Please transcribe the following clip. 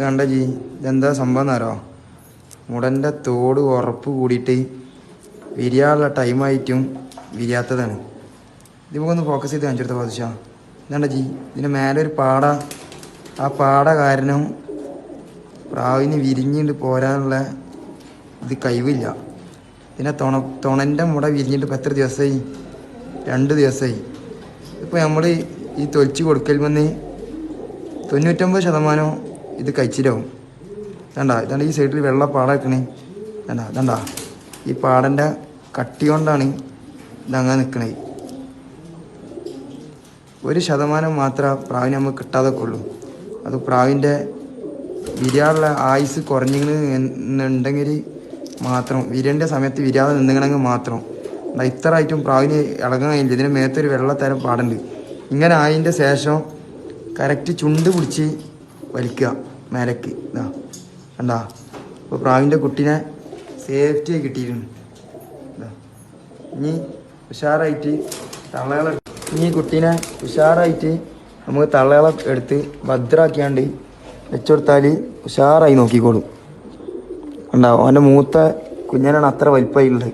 കണ്ട ജി ഇതെന്താ സംഭവം എന്നറിയോ? മുടന്റെ തോട് ഉറപ്പ് കൂടിയിട്ട് വിരിയാനുള്ള ടൈമായിട്ടും വിരിയാത്തതാണ്. ഇത് നമുക്കൊന്ന് ഫോക്കസ് ചെയ്ത് കാണിച്ചെടുത്ത ബാദുഷ ഇതാണ്ട ജി ഇതിന്റെ മേലെ ഒരു പാട. ആ പാട കാരണം പ്രാവിന് വിരിഞ്ഞിട്ട് പോരാനുള്ള ഇത് കഴിവില്ല. പിന്നെ തുണ തുണന്റെ മുട വിരിഞ്ഞിട്ട് ഇപ്പം എത്ര ദിവസമായി രണ്ട് ദിവസമായി ഇപ്പോൾ നമ്മൾ ഈ തൊലിച്ച് കൊടുക്കൽ വന്ന് തൊണ്ണൂറ്റൊമ്പത് ശതമാനം ഇത് കഴിച്ചിലാവും വേണ്ട ഇതാണ് ഈ സൈഡിൽ വെള്ള പാട വേണ്ട ഇതണ്ട ഈ പാടന്റെ കട്ടി കൊണ്ടാണ് ഇതങ്ങനെ നിൽക്കണേ ഒരു ശതമാനം മാത്രമേ പ്രാവിന് നമുക്ക് കിട്ടാതൊക്കെ ഉള്ളൂ അത് പ്രാവിന്റെ വിരിയാനുള്ള ആയുസ് കുറഞ്ഞിട്ടുണ്ടെങ്കിൽ മാത്രം വിരേണ്ട സമയത്ത് വിരാതെ നിന്നുകണമെങ്കിൽ മാത്രം. എന്നാൽ ഇത്ര ആയിട്ടും പ്രാവിന് ഇളകാൻ ഇതിന് മേത്തൊരു വെള്ളത്തരം പാടുണ്ട്. ഇങ്ങനെ ആയതിന്റെ ശേഷം കറക്റ്റ് ചുണ്ട് പിടിച്ച് വലിക്കുക മേലക്ക്. ഇതാ കണ്ടാ? അപ്പോൾ പ്രാവിന്റെ കുട്ടീനെ സേഫ്റ്റി കിട്ടിയിരുന്നു. ഇതാ ഇനി ഉഷാറായിട്ട് തള്ളകളെ ഇനി കുട്ടീനെ ഉഷാറായിട്ട് നമുക്ക് തള്ളകളെ എടുത്ത് ഭദ്രാക്കിയാണ്ട് വെച്ചുകൊടുത്താൽ ഉഷാറായി നോക്കിക്കോളും. ഉണ്ടാവും അവന്റെ മൂത്ത കുഞ്ഞനാണ് അത്ര വലിപ്പമുള്ളത്